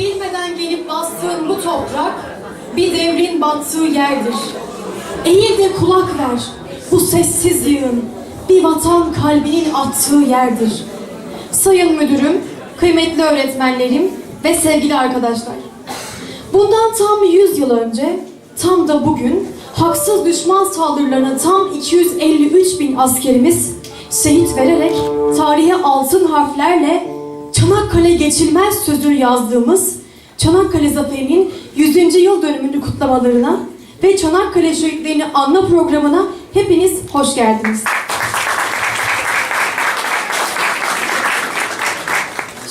Bilmeden gelip bastığın bu toprak bir devrin battığı yerdir. Eğil de kulak ver. Bu sessiz yığın bir vatan kalbinin attığı yerdir. Sayın müdürüm, kıymetli öğretmenlerim ve sevgili arkadaşlar. Bundan tam 100 yıl önce, tam da bugün haksız düşman saldırılarına tam 253 bin askerimiz şehit vererek tarihe altın harflerle Çanakkale geçilmez sözü yazdığımız Çanakkale Zaferi'nin 100. yıl dönümünü kutlamalarına ve Çanakkale şehitlerini anma programına hepiniz hoş geldiniz.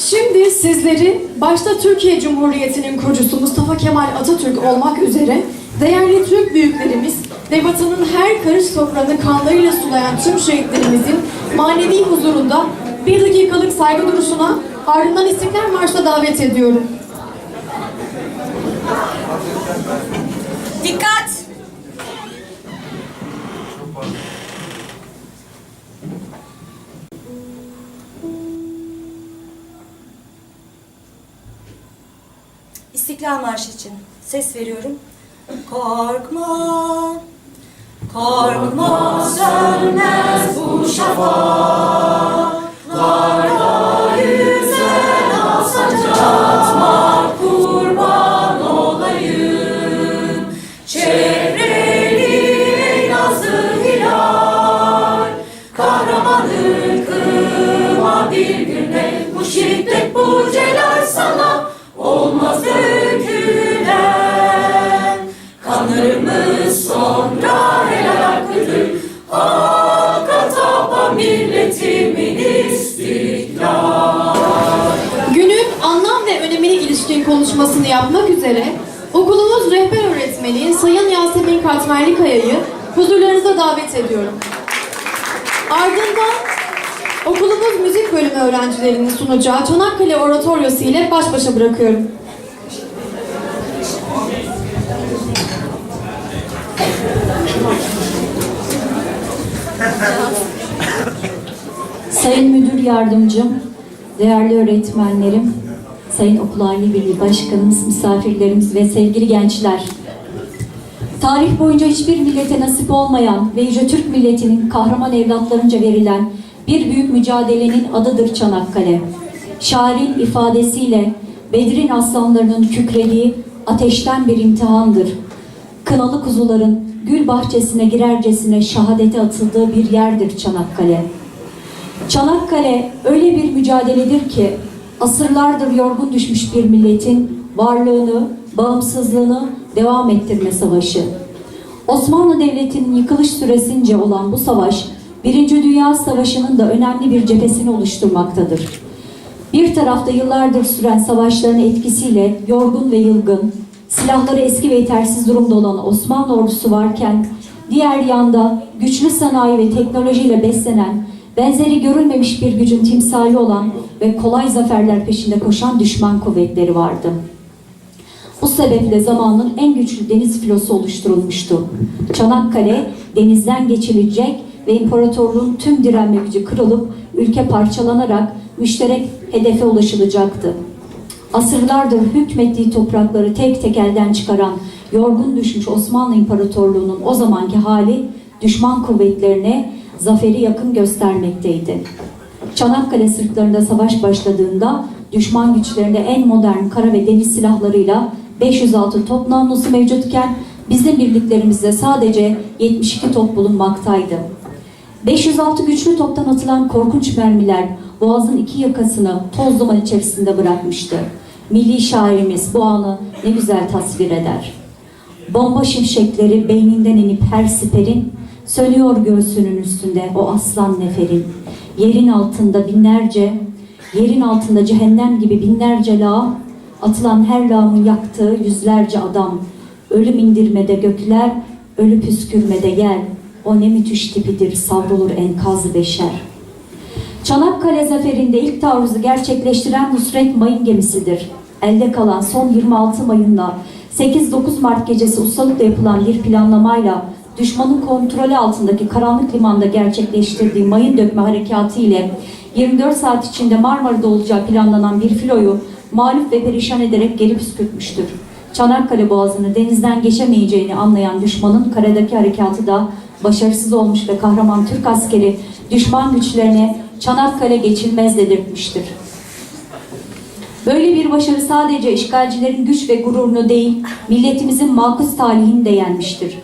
Şimdi sizleri başta Türkiye Cumhuriyeti'nin kurucusu Mustafa Kemal Atatürk olmak üzere değerli Türk büyüklerimiz ve vatanın her karış toprağını kanlarıyla sulayan tüm şehitlerimizin manevi huzurunda bir dakikalık saygı duruşuna ardından İstiklal Marşı'na davet ediyorum. Dikkat! İstiklal Marşı için ses veriyorum. Korkma, korkma sönmez bu şafaklarda yapmak üzere okulumuz rehber öğretmeni Sayın Yasemin Katmerlikaya'yı huzurlarınıza davet ediyorum. Ardından okulumuz müzik bölümü öğrencilerinin sunacağı Çanakkale Oratoryosu ile baş başa bırakıyorum. Sayın Müdür Yardımcım, değerli öğretmenlerim, Sayın Okul Aile Birliği Başkanımız, misafirlerimiz ve sevgili gençler. Tarih boyunca hiçbir millete nasip olmayan ve Yüce Türk milletinin kahraman evlatlarınca verilen bir büyük mücadelenin adıdır Çanakkale. Şairin ifadesiyle Bedir'in aslanlarının kükrediği ateşten bir imtihandır. Kınalı kuzuların gül bahçesine girercesine şehadete atıldığı bir yerdir Çanakkale. Çanakkale öyle bir mücadeledir ki asırlardır yorgun düşmüş bir milletin varlığını, bağımsızlığını devam ettirme savaşı. Osmanlı Devleti'nin yıkılış süresince olan bu savaş, Birinci Dünya Savaşı'nın da önemli bir cephesini oluşturmaktadır. Bir tarafta yıllardır süren savaşların etkisiyle yorgun ve yılgın, silahları eski ve yetersiz durumda olan Osmanlı ordusu varken, diğer yanda güçlü sanayi ve teknolojiyle beslenen, benzeri görülmemiş bir gücün timsali olan ve kolay zaferler peşinde koşan düşman kuvvetleri vardı. Bu sebeple zamanın en güçlü deniz filosu oluşturulmuştu. Çanakkale denizden geçilecek ve imparatorluğun tüm direnme gücü kırılıp ülke parçalanarak müşterek hedefe ulaşılacaktı. Asırlardır hükmettiği toprakları tek tek elden çıkaran yorgun düşmüş Osmanlı İmparatorluğu'nun o zamanki hali düşman kuvvetlerine zaferi yakın göstermekteydi. Çanakkale sırtlarında savaş başladığında düşman güçlerinde en modern kara ve deniz silahlarıyla 506 top namlusu mevcutken bizim birliklerimizde sadece 72 top bulunmaktaydı. 506 güçlü toptan atılan korkunç mermiler boğazın iki yakasını toz duman içerisinde bırakmıştı. Milli şairimiz bu anı ne güzel tasvir eder. Bomba şimşekleri beyninden inip her siperin Sönüyor göğsünün üstünde o aslan neferin. Yerin altında binlerce, yerin altında cehennem gibi binlerce lağım, atılan her lağımın yaktığı yüzlerce adam. Ölüm indirmede gökler, ölü püskürmede yer. O ne müthiş tipidir savrulur enkaz beşer. Çanakkale zaferinde ilk taarruzu gerçekleştiren Nusret Mayın gemisidir. Elde kalan son 26 Mayın'la 8-9 Mart gecesi ustalıkla yapılan bir planlamayla düşmanın kontrolü altındaki karanlık limanda gerçekleştirdiği mayın dökme harekatı ile 24 saat içinde Marmara'da olacağı planlanan bir filoyu mağlup ve perişan ederek geri püskürtmüştür. Çanakkale Boğazı'nı denizden geçemeyeceğini anlayan düşmanın karadaki harekatı da başarısız olmuş ve kahraman Türk askeri düşman güçlerine Çanakkale geçilmez dedirtmiştir. Böyle bir başarı sadece işgalcilerin güç ve gururunu değil, milletimizin makus talihini de yenmiştir.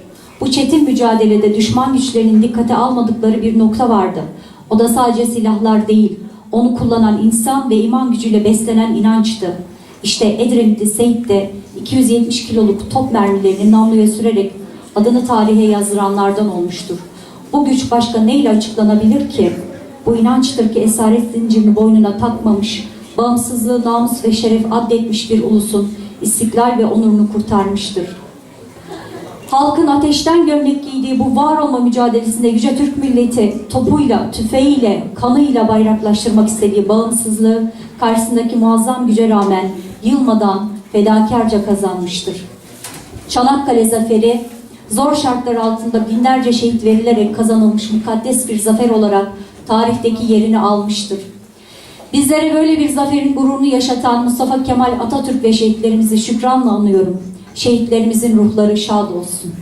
Bu çetin mücadelede düşman güçlerinin dikkate almadıkları bir nokta vardı. O da sadece silahlar değil, onu kullanan insan ve iman gücüyle beslenen inançtı. İşte Edremit'te Seyit de 270 kiloluk top mermilerini namluya sürerek adını tarihe yazdıranlardan olmuştur. Bu güç başka neyle açıklanabilir ki? Bu inançtır ki esaret zincirini boynuna takmamış, bağımsızlığı, namus ve şeref addetmiş bir ulusun istiklal ve onurunu kurtarmıştır. Halkın ateşten gömlek giydiği bu var olma mücadelesinde Yüce Türk milleti topuyla, tüfeğiyle, kanıyla bayraklaştırmak istediği bağımsızlığı karşısındaki muazzam güce rağmen yılmadan fedakarca kazanmıştır. Çanakkale Zaferi zor şartlar altında binlerce şehit verilerek kazanılmış mukaddes bir zafer olarak tarihteki yerini almıştır. Bizlere böyle bir zaferin gururunu yaşatan Mustafa Kemal Atatürk ve şehitlerimizi şükranla anıyorum. Şehitlerimizin ruhları şad olsun.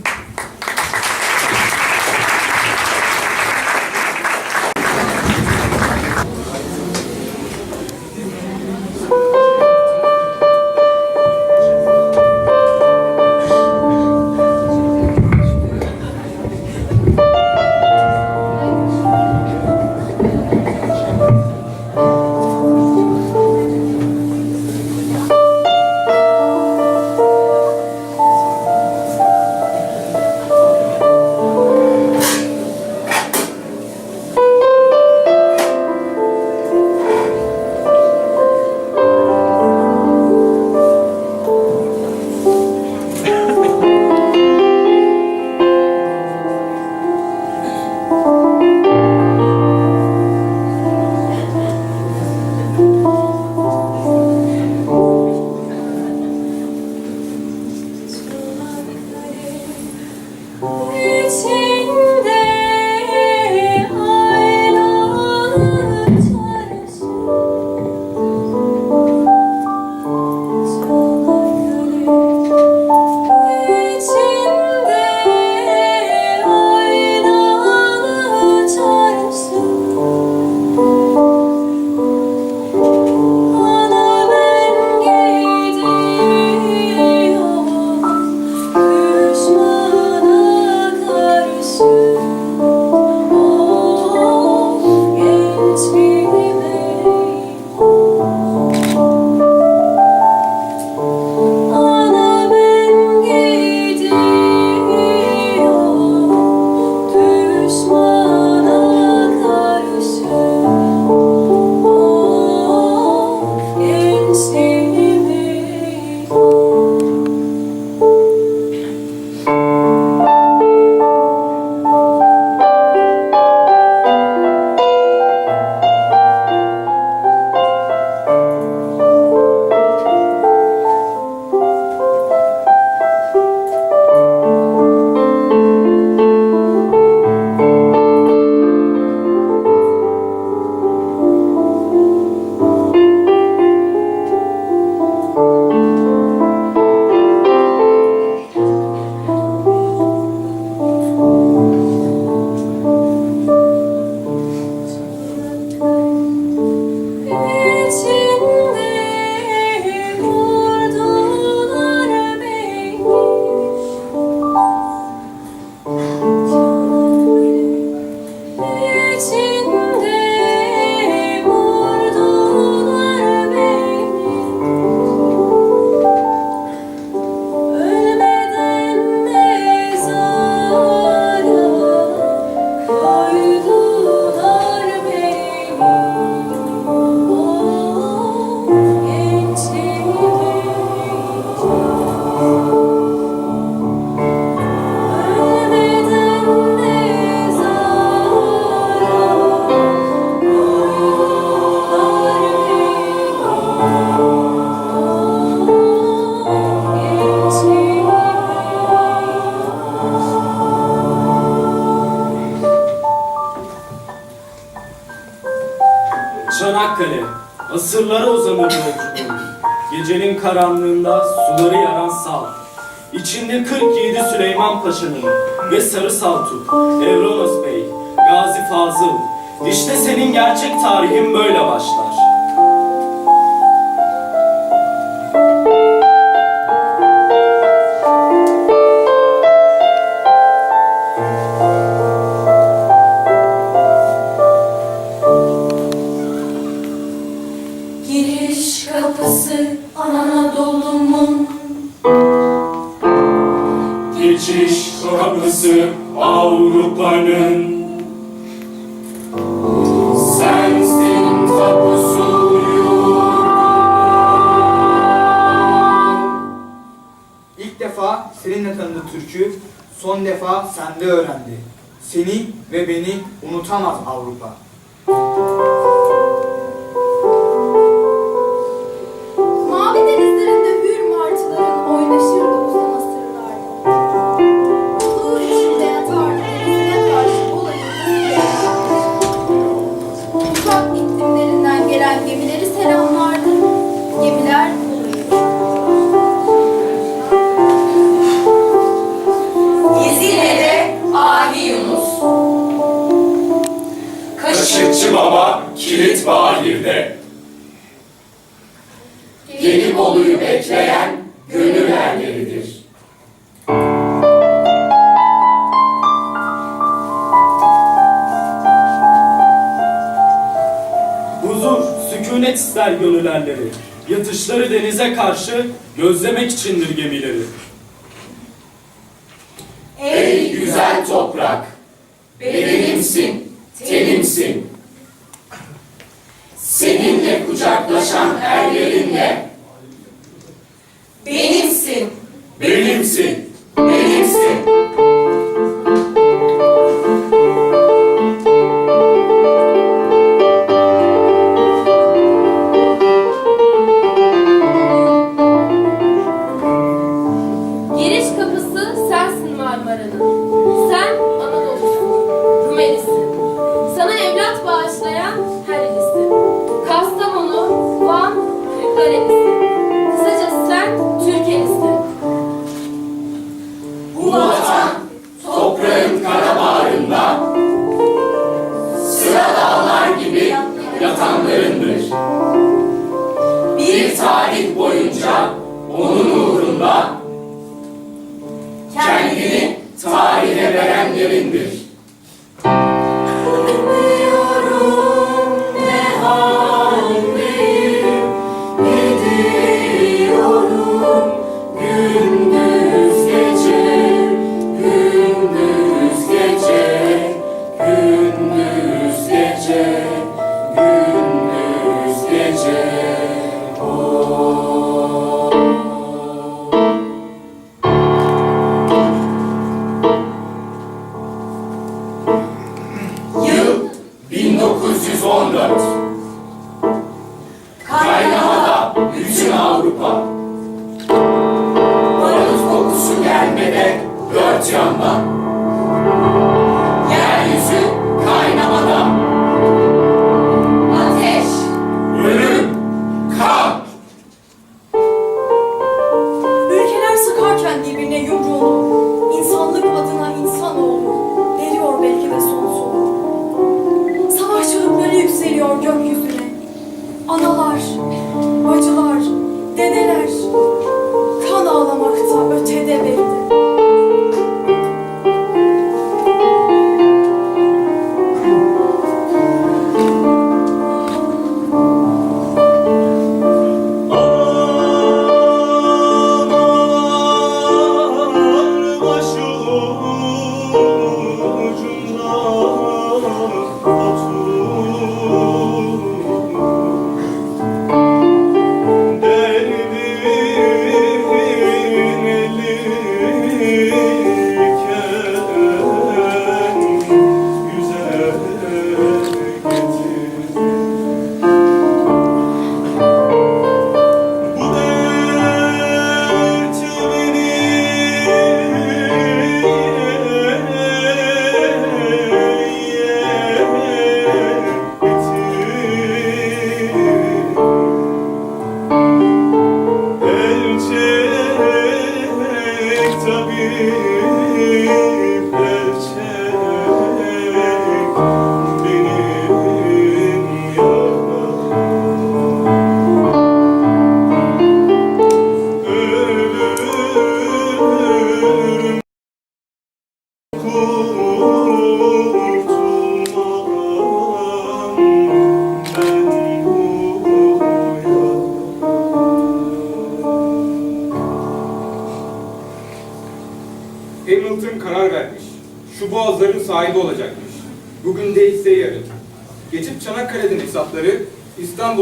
Çanakkale, asırlara uzanan yolculuğum. Gecenin karanlığında suları yaran sal. İçinde 47 Süleyman Paşa'nın ve Sarı Saltuk, Evronos Bey, Gazi Fazıl. İşte senin gerçek tarihin böyle başlar. İlk defa seninle tanıdı Türk'ü, son defa sende öğrendi. Seni ve beni unutamaz Avrupa. sükunet ister gönül. Yatışları denize karşı gözlemek içindir gemileri.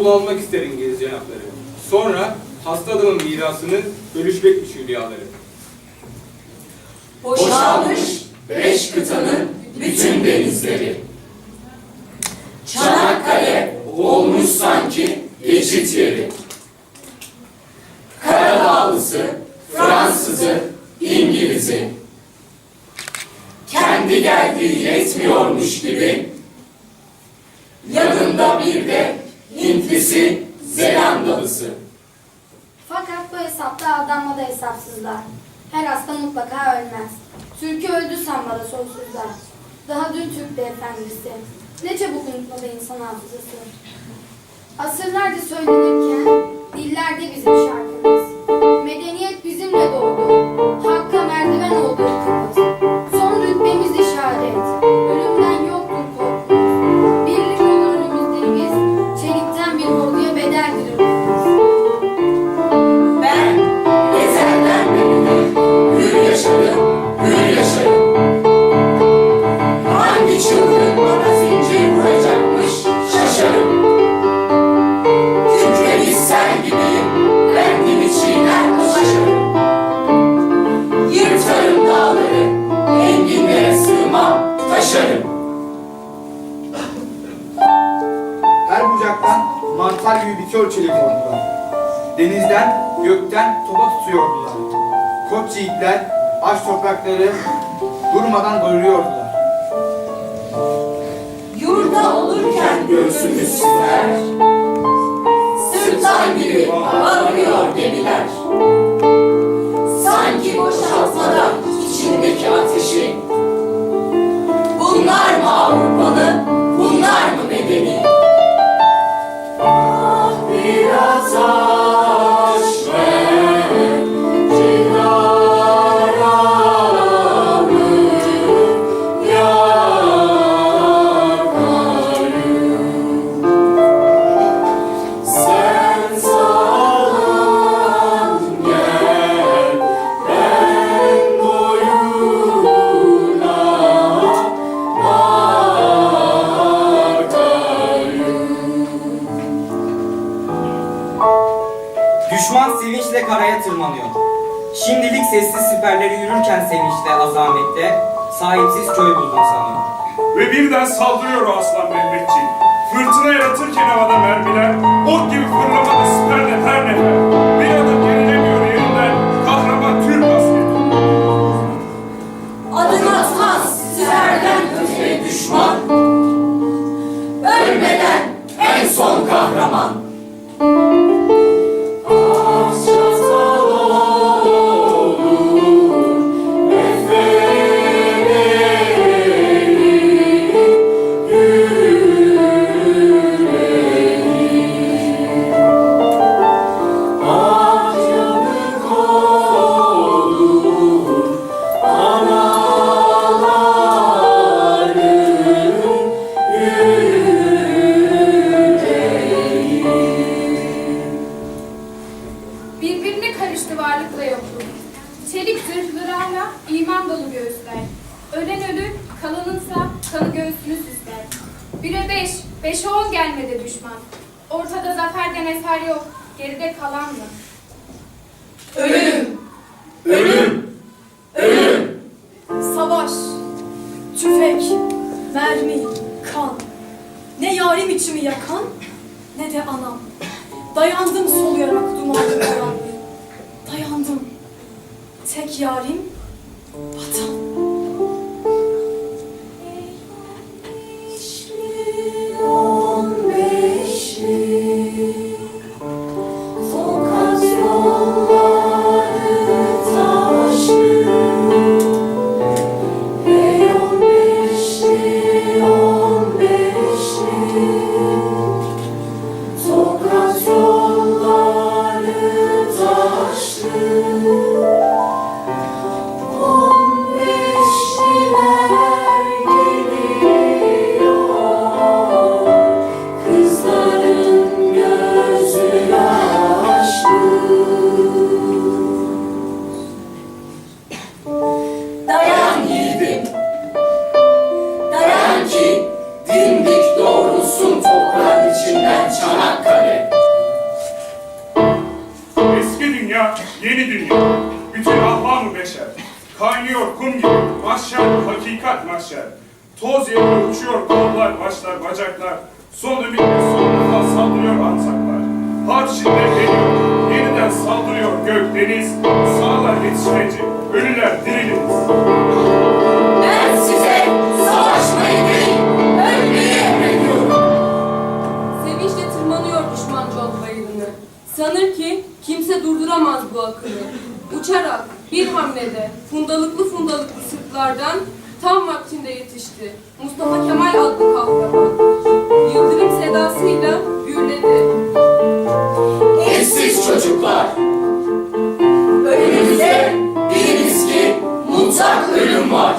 Almak ister İngiliz cenapları. Sonra hasta adamın mirasını bölüşmekmiş hülyaları. Boşalmış beş kıtanın bütün denizleri. Çanakkale olmuş sanki geçit yeri. Karadağlısı, Fransızı, İngiliz'i. Kendi geldiği yetmiyormuş gibi yanında bir de Hintlisi, Zelandalısı. Fakat bu hesapta aldanma da hesapsızlar. Her hasta mutlaka ölmez. Türkü öldü sanmada sonsuzlar. Daha dün Türk beyefendisi. Ne çabuk unutmadı insan hafızası. Asırlarca söylenirken dillerde bizim şarkımız. Medeniyet bizimle doğdu. Hakka merdiven oldu aç toprakları durmadan doyuruyordular. Birden saldırıyor aslan Mehmetçik. Fırtına yaratırken havada mermiler, ok gibi fırlamadı siperle her nefer. Bir adım gerilemiyor yerinden, kahraman Türk askeri. Adım atmaz siperden öteye düşman Ölmeden en son kahraman Karıştı varlıkla yokluk. Çelik zırhlarıyla iman dolu göğüsler. Ölen ölür, kalanınsa kanı göğsünü süsler. Bire beş, beşe on gelmedi düşman. Ortada zaferden eser yok, geride kalan mı? Ölüm, ölüm, ölüm. Savaş, tüfek, mermi, kan. Ne yarim içimi yakan, ne de anam. Dayandım soluyarak dumanlı karanlığı. Tek yarim vatan. Bitmiş son defa saldırıyor ansaklar. Harp içinde geliyor, yeniden saldırıyor gök deniz. Sağlar yetişmeci, ölüler diriliriz. Ben size savaşmayı değil, ölmeyi emrediyorum. Sevinçle tırmanıyor düşman John bayırını. Sanır ki kimse durduramaz bu akını. Uçarak bir hamlede fundalıklı fundalıklı sırtlardan tam vaktinde yetişti. Mustafa Kemal adlı kahraman. Sedasıyla gürledi. Eşsiz çocuklar. Önümüzde biliniz ki mutlak ölüm var.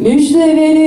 Müjde verin.